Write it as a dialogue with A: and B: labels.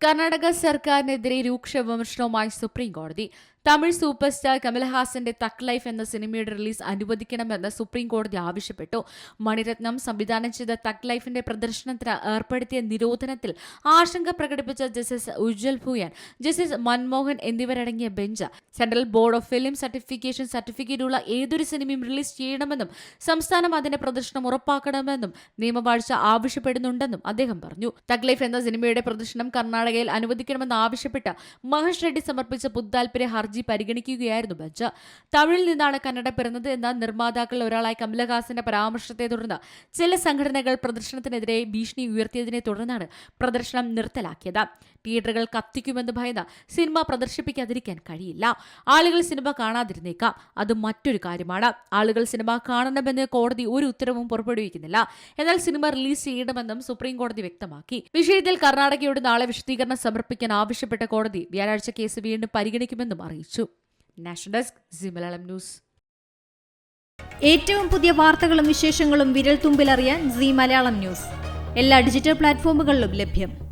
A: കർണാടക സർക്കാരിനെതിരെ രൂക്ഷ വിമർശനവുമായി സുപ്രീം കോടതി Tamil super star കമൽഹാസന്റെ Tak life എന്ന സിനിമയുടെ റിലീസ് അനുവദിക്കണമെന്ന് സുപ്രീം കോടതി ആവശ്യപ്പെട്ടു. മണിരത്നം സംവിധാനം ചെയ്ത തക് ലൈഫിന്റെ പ്രദർശനത്തിന് ഏർപ്പെടുത്തിയ നിരോധനത്തിൽ ആശങ്ക പ്രകടിപ്പിച്ച ജസ്റ്റിസ് ഉജ്ജൽ ഭൂയൻ ജസ്റ്റിസ് മൻമോഹൻ എന്നിവരടങ്ങിയ bench central board of film certification certificate ഉള്ള ഏതൊരു സിനിമയും റിലീസ് ചെയ്യണമെന്നും സംസ്ഥാനം അതിന്റെ പ്രദർശനം ഉറപ്പാക്കണമെന്നും നിയമവാഴ്ച ആവശ്യപ്പെടുന്നുണ്ടെന്നും അദ്ദേഹം പറഞ്ഞു. തക് ലൈഫ് എന്ന സിനിമയുടെ പ്രദർശനം കർണാടകയിൽ അനുവദിക്കണമെന്ന് ആവശ്യപ്പെട്ട് മഹേഷ് റെഡ്ഡി സമർപ്പിച്ച പൊതുതാൽപര്യ ഹർജി പരിഗണിക്കുകയായിരുന്നു ബെഞ്ച്. തമിഴിൽ നിന്നാണ് കന്നഡ പിറന്നത് എന്ന നിർമ്മാതാക്കളിൽ ഒരാളായ കമലഹാസന്റെ പരാമർശത്തെ തുടർന്ന് ചില സംഘടനകൾ പ്രദർശനത്തിനെതിരെ ഭീഷണി ഉയർത്തിയതിനെ തുടർന്നാണ് പ്രദർശനം നിർത്തലാക്കിയത്. തിയേറ്ററുകൾ കത്തിക്കുമെന്ന് ഭയന്ന് സിനിമ പ്രദർശിപ്പിക്കാതിരിക്കാൻ കഴിയില്ല. ആളുകൾ സിനിമ കാണാതിരുന്നേക്കാം. അത് മറ്റൊരു കാര്യമാണ്. ആളുകൾ സിനിമ കാണണമെന്ന് കോടതി ഒരു ഉത്തരവും പുറപ്പെടുവിക്കുന്നില്ല. എന്നാൽ സിനിമ റിലീസ് ചെയ്യണമെന്നും സുപ്രീം കോടതി വ്യക്തമാക്കി. വിഷയത്തിൽ കർണാടകയോട് നാളെ വിശദീകരണം സമർപ്പിക്കാൻ ആവശ്യപ്പെട്ട കോടതി വ്യാഴാഴ്ച കേസ് വീണ്ടും പരിഗണിക്കുമെന്നും അറിയിച്ചു. National desk Zee Malayalam news
B: ഏറ്റവും പുതിയ വാർത്തകളും വിശേഷങ്ങളും വിരൽ തുമ്പിലറിയാൻ സി മലയാളം ന്യൂസ് എല്ലാ ഡിജിറ്റൽ പ്ലാറ്റ്ഫോമുകളിലും ലഭ്യം.